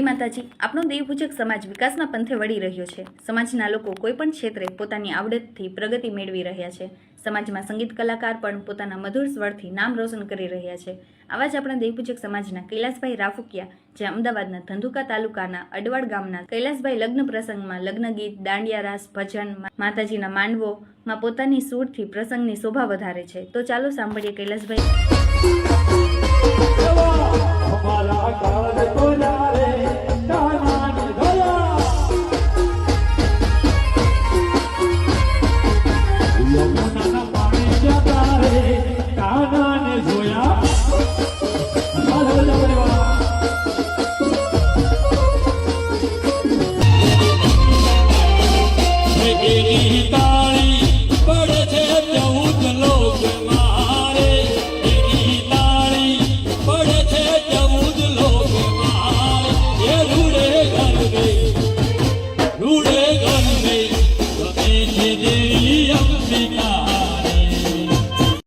માતાજી. આપણો દેવપૂજક સમાજ વિકાસના પંથે વળી રહ્યો છે. સમાજના લોકો કોઈ પણ ક્ષેત્રે પોતાની આવડતથી પ્રગતિ મેળવી રહ્યા છે. સમાજમાં સંગીત કલાકાર પણ પોતાના મધુર સ્વરથી નામ રોશન કરી રહ્યા છે. આવા જ આપણા દેવપૂજક સમાજના કૈલાસભાઈ રાફુકિયા જે અમદાવાદના ધંધુકા તાલુકાના અડવાડ ગામના કૈલાસભાઈ લગ્ન પ્રસંગમાં લગ્ન ગીત, દાંડિયા રાસ, ભજન માતાજીના માંડવોમાં પોતાની સૂરથી પ્રસંગની શોભા વધારે છે. તો ચાલો સાંભળીએ કૈલાસભાઈ. Sita